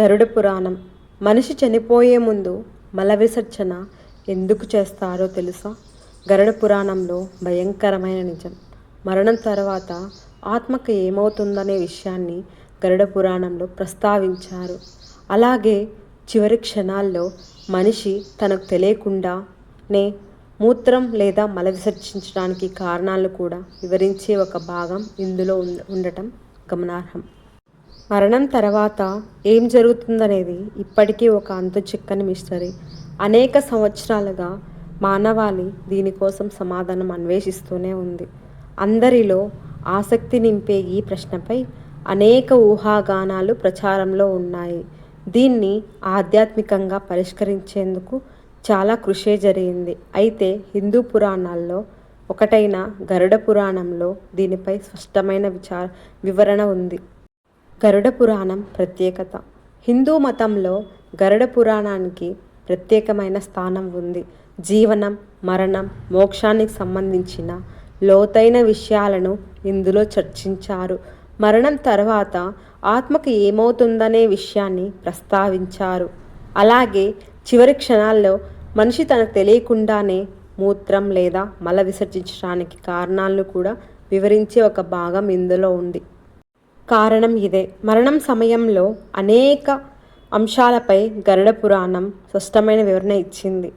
గరుడ పురాణం. మనిషి చనిపోయే ముందు మల విసర్జన ఎందుకు చేస్తారో తెలుసా? గరుడ పురాణంలో భయంకరమైన నిజం. మరణం తర్వాత ఆత్మకు ఏమవుతుందనే విషయాన్ని గరుడ పురాణంలో ప్రస్తావించారు. అలాగే చివరి క్షణాల్లో మనిషి తనకు తెలియకుండానే మూత్రం లేదా మల విసర్జించడానికి కారణాలు కూడా వివరించే ఒక భాగం ఇందులో ఉండటం గమనార్హం. మరణం తర్వాత ఏం జరుగుతుందనేది ఇప్పటికీ ఒక అంతు చిక్కని మిస్టరీ అనేక సంవత్సరాలుగా మానవాళి దీనికోసం సమాధానం అన్వేషిస్తూనే ఉంది. అందరిలో ఆసక్తి నింపే ఈ ప్రశ్నపై అనేక ఊహాగానాలు ప్రచారంలో ఉన్నాయి. దీన్ని ఆధ్యాత్మికంగా పరిష్కరించేందుకు చాలా కృషి జరిగింది. అయితే హిందూ పురాణాల్లో ఒకటైన గరుడ పురాణంలో దీనిపై స్పష్టమైన విచార వివరణ ఉంది. గరుడ పురాణం ప్రత్యేకత. హిందూ మతంలో గరుడ పురాణానికి ప్రత్యేకమైన స్థానం ఉంది. జీవనం మరణం మోక్షానికి సంబంధించిన లోతైన విషయాలను ఇందులో చర్చించారు. మరణం తర్వాత ఆత్మకు ఏమవుతుందనే విషయాన్ని ప్రస్తావించారు. అలాగే చివరి క్షణాల్లో మనిషి తనకు తెలియకుండానే మూత్రం లేదా మల విసర్జించడానికి కారణాలను కూడా వివరించే ఒక భాగం ఇందులో ఉంది. కారణం ఇదే. మరణం సమయంలో అనేక అంశాలపై గరుడ పురాణం స్పష్టమైన వివరణ ఇచ్చింది.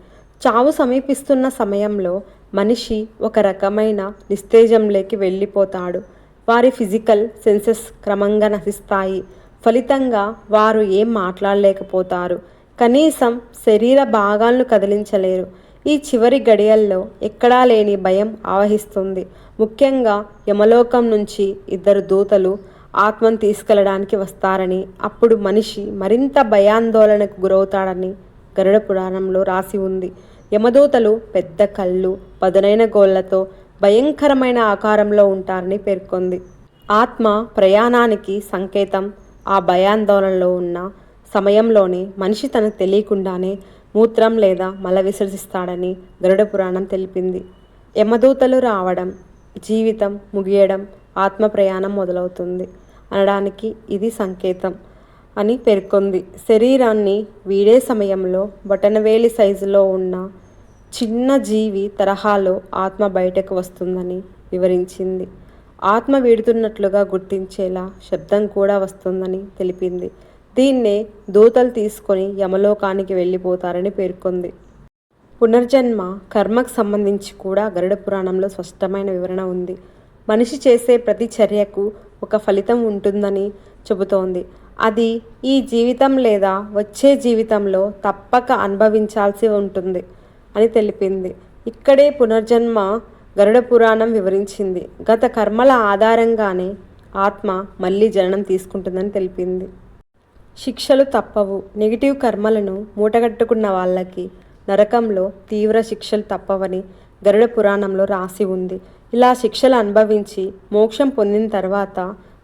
చావు సమీపిస్తున్న సమయంలో మనిషి ఒక రకమైన నిస్తేజంలోకి వెళ్ళిపోతాడు. వారి ఫిజికల్ సెన్సెస్ క్రమంగా నశిస్తాయి. ఫలితంగా వారు ఏం మాట్లాడలేకపోతారు. కనీసం శరీర భాగాలను కదిలించలేరు. ఈ చివరి గడియల్లో ఎక్కడా లేని భయం ఆవహిస్తుంది. ముఖ్యంగా యమలోకం నుంచి ఇద్దరు దూతలు ఆత్మను తీసుకెళ్ళడానికి వస్తారని అప్పుడు మనిషి మరింత భయాందోళనకు గురవుతాడని గరుడ పురాణంలో రాసి ఉంది. యమదూతలు పెద్ద కళ్ళు పదునైన గోళ్ళతో భయంకరమైన ఆకారంలో ఉంటారని పేర్కొంది. ఆత్మ ప్రయాణానికి సంకేతం ఆ భయాందోళనలో ఉన్న సమయంలోనే మనిషి తనకు తెలియకుండానే మూత్రం లేదా మల విసర్జిస్తాడని గరుడ పురాణం తెలిపింది. యమదూతలు రావడం జీవితం ముగియడం ఆత్మ ప్రయాణం మొదలవుతుంది. అనడానికి ఇది సంకేతం అని పేర్కొంది. శరీరాన్ని వీడే సమయంలో బొటనవేలి సైజులో ఉన్న చిన్న జీవి తరహాలో ఆత్మ బయటకు వస్తుందని వివరించింది. ఆత్మ వీడుతున్నట్లుగా గుర్తించేలా శబ్దం కూడా వస్తుందని తెలిపింది. దీన్నే దూతలు తీసుకొని యమలోకానికి వెళ్ళిపోతారని పేర్కొంది. పునర్జన్మ కర్మకు సంబంధించి కూడా గరుడ పురాణంలో స్పష్టమైన వివరణ ఉంది. మనిషి చేసే ప్రతి చర్యకు ఒక ఫలితం ఉంటుందని చెబుతోంది. అది ఈ జీవితం లేదా వచ్చే జీవితంలో తప్పక అనుభవించాల్సి ఉంటుంది అని తెలిపింది. ఇక్కడే పునర్జన్మ గరుడ పురాణం వివరించింది. గత కర్మల ఆధారంగానే ఆత్మ మళ్ళీ జననం తీసుకుంటుందని తెలిపింది. శిక్షలు తప్పవు. నెగిటివ్ కర్మలను మూటగట్టుకున్న వాళ్ళకి నరకంలో తీవ్ర శిక్షలు తప్పవని గరుడ పురాణంలో రాసి ఉంది. ఇలా శిక్షలు అనుభవించి మోక్షం పొందిన తర్వాత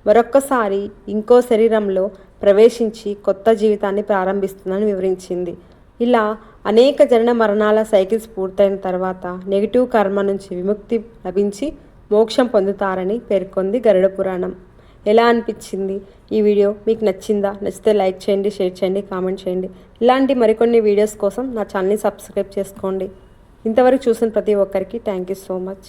మరొక్కసారి ఇంకో శరీరంలో ప్రవేశించి కొత్త జీవితాన్ని ప్రారంభిస్తుందని వివరించింది. ఇలా అనేక జనన మరణాల సైకిల్స్ పూర్తయిన తర్వాత నెగిటివ్ కర్మ నుంచి విముక్తి లభించి మోక్షం పొందుతారని పేర్కొంది గరుడ పురాణం. ఎలా అనిపించింది ఈ వీడియో? మీకు నచ్చిందా? నచ్చితే లైక్ చేయండి షేర్ చేయండి కామెంట్ చేయండి. ఇలాంటి మరికొన్ని వీడియోస్ కోసం నా ఛానల్ని సబ్స్క్రైబ్ చేసుకోండి. ఇంతవరకు చూసిన ప్రతి ఒక్కరికి థ్యాంక్ యూ సో మచ్.